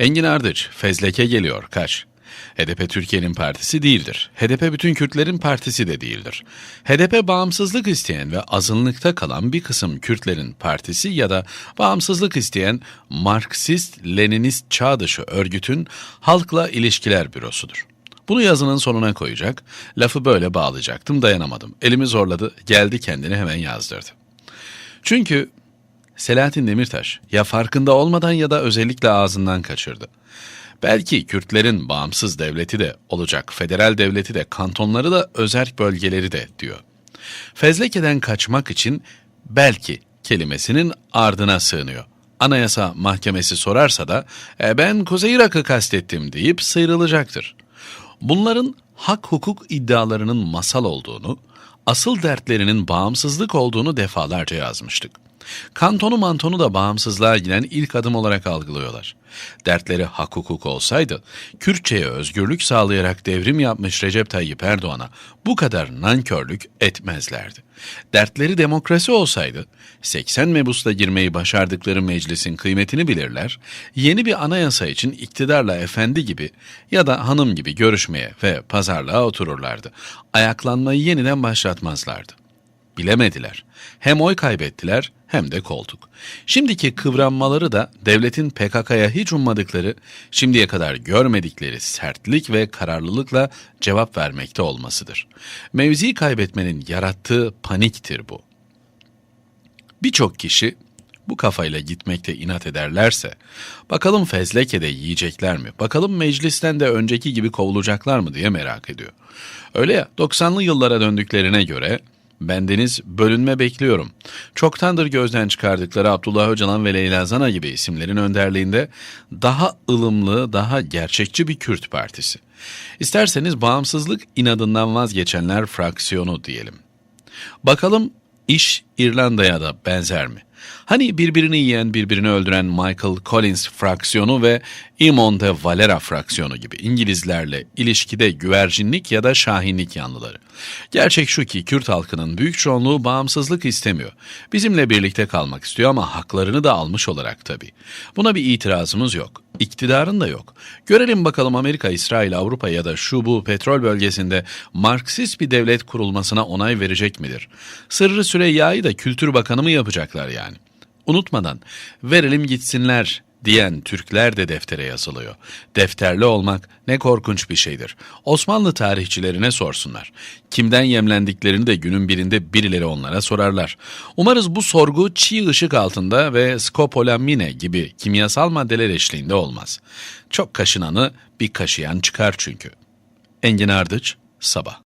Engin Ardıç, fezleke geliyor, kaç. HDP Türkiye'nin partisi değildir. HDP bütün Kürtlerin partisi de değildir. HDP bağımsızlık isteyen ve azınlıkta kalan bir kısım Kürtlerin partisi ya da bağımsızlık isteyen Marksist-Leninist çağ dışı örgütün halkla ilişkiler bürosudur. Bunu yazının sonuna koyacak, lafı böyle bağlayacaktım dayanamadım. Elimi zorladı, geldi kendini hemen yazdırdı. Çünkü Selahattin Demirtaş ya farkında olmadan ya da özellikle ağzından kaçırdı. Belki Kürtlerin bağımsız devleti de olacak, federal devleti de, kantonları da, özerk bölgeleri de diyor. Fezleke'den kaçmak için belki kelimesinin ardına sığınıyor. Anayasa Mahkemesi sorarsa da e, ben Kuzey Irak'ı kastettim deyip sıyrılacaktır. Bunların hak hukuk iddialarının masal olduğunu, asıl dertlerinin bağımsızlık olduğunu defalarca yazmıştık. Kantonu mantonu da bağımsızlığa giden ilk adım olarak algılıyorlar. Dertleri hak hukuk olsaydı, Kürtçe'ye özgürlük sağlayarak devrim yapmış Recep Tayyip Erdoğan'a bu kadar nankörlük etmezlerdi. Dertleri demokrasi olsaydı, 80 mebusla girmeyi başardıkları meclisin kıymetini bilirler, yeni bir anayasa için iktidarla efendi gibi ya da hanım gibi görüşmeye ve pazarlığa otururlardı. Ayaklanmayı yeniden başlatmazlardı. Bilemediler. Hem oy kaybettiler hem de koltuk. Şimdiki kıvranmaları da devletin PKK'ya hiç ummadıkları, şimdiye kadar görmedikleri sertlik ve kararlılıkla cevap vermekte olmasıdır. Mevzi kaybetmenin yarattığı paniktir bu. Birçok kişi bu kafayla gitmekte inat ederlerse, bakalım fezlekede yiyecekler mi, bakalım meclisten de önceki gibi kovulacaklar mı diye merak ediyor. Öyle ya 90'lı yıllara döndüklerine göre Bendeniz bölünme bekliyorum. Çoktandır gözden çıkardıkları Abdullah Öcalan ve Leyla Zana gibi isimlerin önderliğinde daha ılımlı, daha gerçekçi bir Kürt partisi. İsterseniz bağımsızlık inadından vazgeçenler fraksiyonu diyelim. Bakalım iş İrlanda'ya da benzer mi? Hani birbirini yiyen, birbirini öldüren Michael Collins fraksiyonu ve Imon de Valera fraksiyonu gibi İngilizlerle ilişkide güvercinlik ya da şahinlik yanlıları. Gerçek şu ki Kürt halkının büyük çoğunluğu bağımsızlık istemiyor. Bizimle birlikte kalmak istiyor ama haklarını da almış olarak tabii. Buna bir itirazımız yok. İktidarın da yok. Görelim bakalım Amerika, İsrail, Avrupa ya da şu bu petrol bölgesinde Marksist bir devlet kurulmasına onay verecek midir? Sırrı Süreyya'yı da Kültür Bakanı mı yapacaklar yani? Unutmadan verelim gitsinler diyen Türkler de deftere yazılıyor. Defterli olmak ne korkunç bir şeydir. Osmanlı tarihçilerine sorsunlar. Kimden yemlendiklerini de günün birinde birileri onlara sorarlar. Umarız bu sorgu çiğ ışık altında ve skopolamine gibi kimyasal maddeler eşliğinde olmaz. Çok kaşınanı bir kaşıyan çıkar çünkü. Engin Ardıç, Sabah